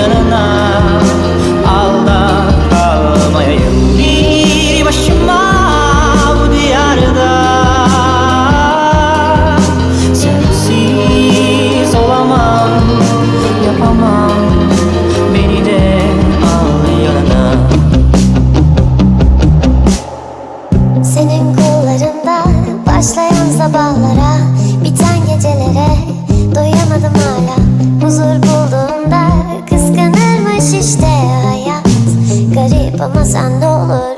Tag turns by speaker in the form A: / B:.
A: yanına al da kalmayayım Bir başıma bu diyarda. Sensiz olamam, yapamam. Beni de al yanına.
B: Senin kollarında başlayan sabahlara Ama sen ne olur.